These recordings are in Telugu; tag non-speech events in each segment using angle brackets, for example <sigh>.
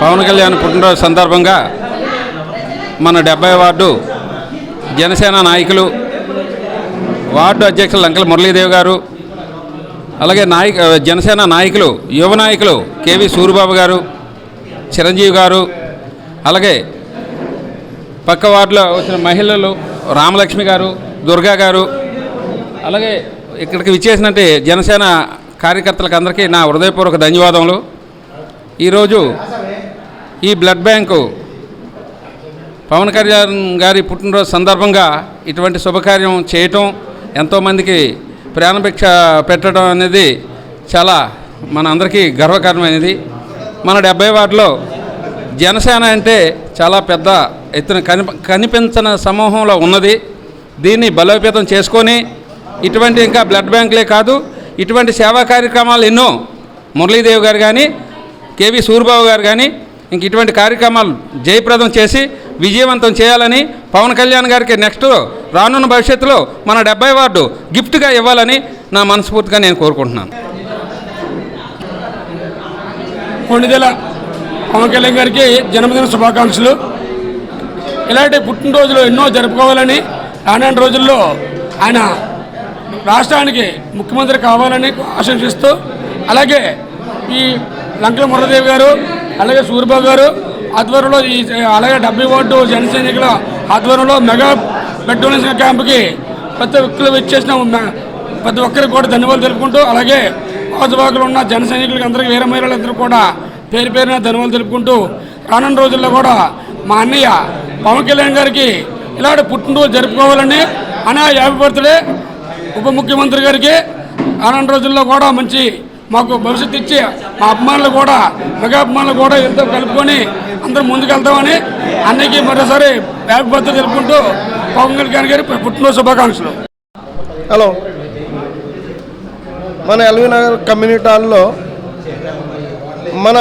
పవన్ కళ్యాణ్ పుట్టినరోజు సందర్భంగా మన డెబ్బై వార్డు జనసేన నాయకులు వార్డు అధ్యక్షులు లంకల మురళీదేవి గారు అలాగే నాయక జనసేన నాయకులు యువ నాయకులు కేవీ సూరిబాబు గారు చిరంజీవి గారు అలాగే పక్క వార్డులో వచ్చిన మహిళలు రామలక్ష్మి గారు దుర్గా గారు అలాగే ఇక్కడికి విచ్చేసినట్టే జనసేన కార్యకర్తలకు అందరికీ నా హృదయపూర్వక ధన్యవాదములు. ఈరోజు ఈ బ్లడ్ బ్యాంకు పవన్ కళ్యాణ్ గారి పుట్టినరోజు సందర్భంగా ఇటువంటి శుభకార్యం చేయటం ఎంతోమందికి ప్రాణభిక్ష పెట్టడం అనేది చాలా మన అందరికీ గర్వకారణమైనది. మన డెబ్బై వార్డులో జనసేన అంటే చాలా పెద్ద ఎత్తున కని కనిపించిన సమూహంలో ఉన్నది. దీన్ని బలోపేతం చేసుకొని ఇటువంటి ఇంకా బ్లడ్ బ్యాంకులే కాదు ఇటువంటి సేవా కార్యక్రమాలు ఎన్నో. మురళీదేవి గారు కానీ కేవి సూరిబాబు గారు కానీ ఇంక ఇటువంటి కార్యక్రమాలు జయప్రదం చేసి విజయవంతం చేయాలని పవన్ కళ్యాణ్ గారికి నెక్స్ట్ రానున్న భవిష్యత్తులో మన డెబ్బై వార్డు గిఫ్ట్గా ఇవ్వాలని నా మనస్ఫూర్తిగా నేను కోరుకుంటున్నాను. కొణిదెల పవన్ కళ్యాణ్ గారికి జన్మదిన శుభాకాంక్షలు. ఇలాంటి పుట్టినరోజులు ఎన్నో జరుపుకోవాలని రానున్న రోజుల్లో ఆయన రాష్ట్రానికి ముఖ్యమంత్రి కావాలని ఆశంసిస్తూ అలాగే ఈ లంకల మురళదేవి గారు అలాగే సూర్యబాబు గారు ఆధ్వర్యంలో ఈ అలాగే డెబ్బై ఓటు జనసైనికుల ఆధ్వర్యంలో మెగా బ్లడ్ డొనేషన్ క్యాంప్కి ప్రతి ఒక్కరు వచ్చేసిన ప్రతి ఒక్కరికి కూడా ధన్యవాదాలు తెలుపుకుంటూ అలాగే ఆజుబాకులు ఉన్న జన సైనికులకి అందరికీ వేరే మహిళలందరూ కూడా పేరు పేరున ధన్యవాదాలు తెలుపుకుంటూ రానున్న రోజుల్లో కూడా మా అన్నయ్య పవన్ కళ్యాణ్ గారికి ఇలాంటి పుట్టినరోజు జరుపుకోవాలని అనే హ్యాపీ బర్త్డే ఉప ముఖ్యమంత్రి గారికి ఆనంద రోజుల్లో కూడా మంచి మాకు భవిష్యత్తు ఇచ్చి మా అభిమానులు కూడా మెగా అభిమానులు కూడా ఎంతో కలుపుకొని అందరూ ముందుకెళ్తామని అన్నయ్యకి మరోసారి హ్యాపీ బర్త్డే తెలుపుకుంటూ పవన్ కళ్యాణ్ గారి పుట్టినరోజు శుభాకాంక్షలు. హలో. మన ఎల్వి నగర్ కమ్యూనిటీ హాల్లో మన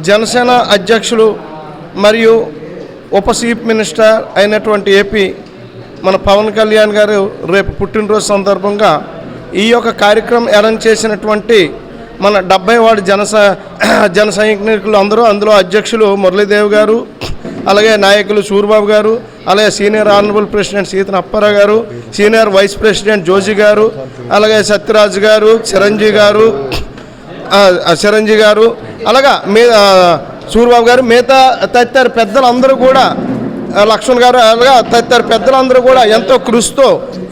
జనసేన అధ్యక్షులు మరియు ఉప చీఫ్ మినిస్టర్ అయినటువంటి ఏపీ మన పవన్ కళ్యాణ్ గారు రేపు పుట్టినరోజు సందర్భంగా ఈ యొక్క కార్యక్రమం అరేంజ్ చేసినటువంటి మన డెబ్బై వార్డు జనస <clears throat> జన సైనికులు అందరూ అందులో అధ్యక్షులు మురళీదేవి గారు అలాగే నాయకులు సూర్బాబు గారు అలాగే senior honourable president Seethana Apparao garu senior vice president Joshi గారు అలాగే సత్యరాజ్ గారు చిరంజీవి గారు చిరంజీవి గారు అలాగా మీ సూర్బాబు గారు మిగతా తదితర పెద్దలందరూ కూడా లక్ష్మణ్ గారు అలాగా తదితర పెద్దలందరూ కూడా ఎంతో కృషితో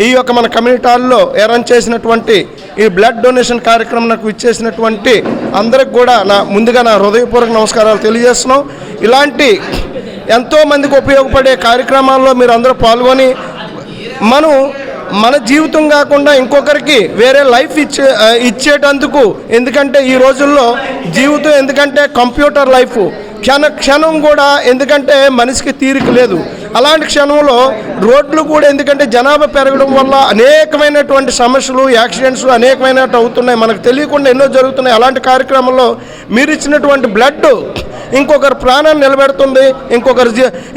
ఈ యొక్క మన కమ్యూనిటీ హాల్లో అరేంజ్ చేసినటువంటి ఈ బ్లడ్ డొనేషన్ కార్యక్రమం నాకు ఇచ్చేసినటువంటి అందరికి కూడా నా ముందుగా నా హృదయపూర్వక నమస్కారాలు తెలియజేస్తున్నాం. ఇలాంటి ఎంతో మందికి ఉపయోగపడే కార్యక్రమాల్లో మీరు అందరూ పాల్గొని మనం మన జీవితం కాకుండా ఇంకొకరికి వేరే లైఫ్ ఇచ్చే ఇచ్చేటందుకు ఎందుకంటే ఈ రోజుల్లో జీవితం ఎందుకంటే కంప్యూటర్ లైఫ్. క్షణ క్షణం కూడా ఎందుకంటే మనిషికి తీరిక లేదు. అలాంటి క్షణంలో రోడ్లు కూడా ఎందుకంటే జనాభా పెరగడం వల్ల అనేకమైనటువంటి సమస్యలు యాక్సిడెంట్స్ అనేకమైనట్టు అవుతున్నాయి. మనకు తెలియకుండా ఎన్నో జరుగుతున్నాయి. అలాంటి కార్యక్రమంలో మీరు ఇచ్చినటువంటి బ్లడ్ ఇంకొకరి ప్రాణాన్ని నిలబెడుతుంది. ఇంకొకరి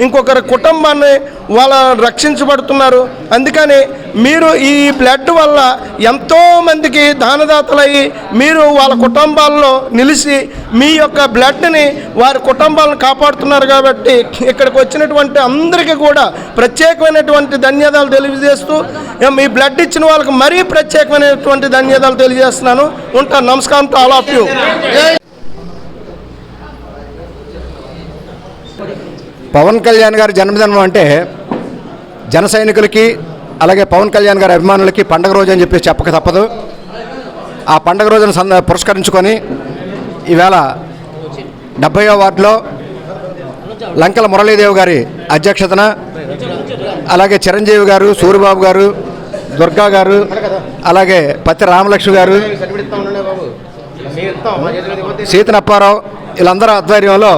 ఇంకొకరి కుటుంబాన్ని వాళ్ళ రక్షించబడుతున్నారు. అందుకని మీరు ఈ బ్లడ్ వల్ల ఎంతోమందికి దానదాతలయ్యి మీరు వాళ్ళ కుటుంబాల్లో నిలిచి మీ యొక్క బ్లడ్ని వారి కుటుంబాలను కాపాడుతున్నారు కాబట్టి ఇక్కడికి వచ్చినటువంటి అందరికీ కూడా ప్రత్యేకమైనటువంటి ధన్యవాదాలు తెలియజేస్తూ మీ బ్లడ్ ఇచ్చిన వాళ్ళకి మరీ ప్రత్యేకమైనటువంటి ధన్యవాదాలు తెలియజేస్తున్నాను. ఉంటాను నమస్కారం to all of you. Pawan Kalyan గారి జన్మదినం అంటే జన సైనికులకి అలాగే పవన్ కళ్యాణ్ గారి అభిమానులకి పండగ రోజు అని చెప్పేసి చెప్పక తప్పదు. ఆ పండగ రోజును సంద పురస్కరించుకొని ఈవేళ డెబ్బయో వార్డులో లంకల మురళీదేవి గారి అధ్యక్షతన అలాగే చిరంజీవి గారు సూరిబాబు గారు దుర్గా గారు అలాగే పత్తి రామలక్ష్మి గారు సీతనప్పారావు వీళ్ళందరూ ఆధ్వర్యంలో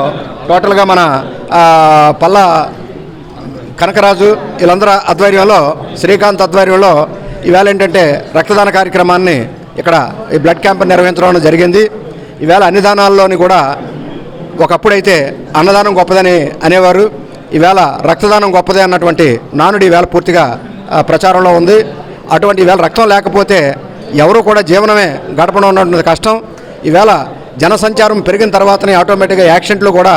టోటల్గా మన పల్ల కనకరాజు వీళ్ళందరూ ఆధ్వర్యంలో శ్రీకాంత్ ఆధ్వర్యంలో ఈవేళ ఏంటంటే రక్తదాన కార్యక్రమాన్ని ఇక్కడ ఈ బ్లడ్ క్యాంప్ నిర్వహించడం జరిగింది. ఈవేళ అన్ని దానాల్లోని కూడా ఒకప్పుడైతే అన్నదానం గొప్పదని అనేవారు. ఈవేళ రక్తదానం గొప్పదే అన్నటువంటి నానుడి ఈవేళ పూర్తిగా ప్రచారంలో ఉంది. అటువంటి ఈవేళ రక్తం లేకపోతే ఎవరు కూడా జీవనమే గడపడం ఉన్నటువంటి కష్టం. ఈవేళ జనసంచారం పెరిగిన తర్వాతనే ఆటోమేటిక్గా యాక్సిడెంట్లు కూడా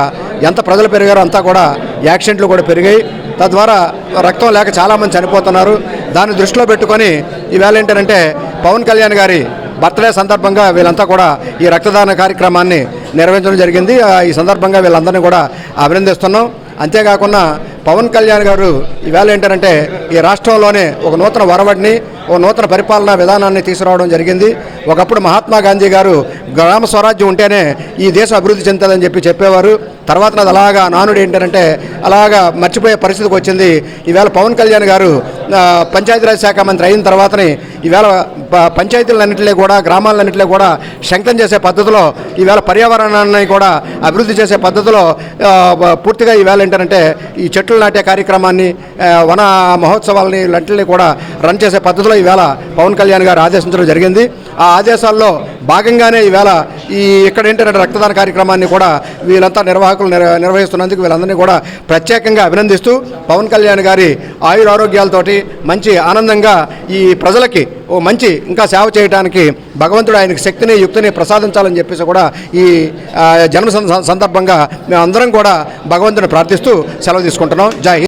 ఎంత ప్రజలు పెరిగారో అంతా కూడా యాక్సిడెంట్లు కూడా పెరిగాయి. తద్వారా రక్తం లేక చాలామంది చనిపోతున్నారు. దాన్ని దృష్టిలో పెట్టుకొని ఈవేళ ఏంటంటే పవన్ కళ్యాణ్ గారి బర్త్డే సందర్భంగా వీళ్ళంతా కూడా ఈ రక్తదాన కార్యక్రమాన్ని నిర్వహించడం జరిగింది. ఈ సందర్భంగా వీళ్ళందరినీ కూడా అభినందిస్తున్నాం. అంతేకాకుండా పవన్ కళ్యాణ్ గారు ఈవేళ ఏంటంటే ఈ రాష్ట్రంలోనే ఒక నూతన వరవడిని ఓ నూతన పరిపాలనా విధానాన్ని తీసుకురావడం జరిగింది. ఒకప్పుడు మహాత్మా గాంధీ గారు గ్రామ స్వరాజ్యం ఉంటేనే ఈ దేశం అభివృద్ధి చెందుతుందని చెప్పి చెప్పేవారు. తర్వాత అది అలాగా నానుడు ఏంటంటే అలాగా మర్చిపోయే పరిస్థితికి వచ్చింది. ఈవేళ పవన్ కళ్యాణ్ గారు పంచాయతీరాజ్ శాఖ మంత్రి అయిన తర్వాతనే ఈవేళ పంచాయతీలన్నింటిలో కూడా గ్రామాలన్నింటిలో కూడా శంకం చేసే పద్ధతిలో ఈవేళ పర్యావరణాన్ని కూడా అభివృద్ధి చేసే పద్ధతిలో పూర్తిగా ఈవేళ ఏంటంటే ఈ చెట్లు నాటే కార్యక్రమాన్ని వన మహోత్సవాలని ఇలాంటిని కూడా రన్ చేసే పద్ధతిలో ఈవేళ పవన్ కళ్యాణ్ గారు ఆదేశించడం జరిగింది. ఆ ఆదేశాల్లో భాగంగానే ఈవేళ ఈ ఇక్కడ ఏంటంటే రక్తదాన కార్యక్రమాన్ని కూడా వీళ్ళంతా నిర్వాహకులు నిర్వహిస్తున్నందుకు వీళ్ళందరినీ కూడా ప్రత్యేకంగా అభినందిస్తూ పవన్ కళ్యాణ్ గారి ఆయురారోగ్యాలతోటి మంచి ఆనందంగా ఈ ప్రజలకి ఓ మంచి ఇంకా సేవ చేయడానికి భగవంతుడు ఆయనకి శక్తిని యుక్తిని ప్రసాదించాలని చెప్పేసి కూడా ఈ జన్మ సం- సందర్భంగా మేమందరం కూడా భగవంతుని ప్రార్థిస్తూ సెలవు తీసుకుంటున్నాం. జై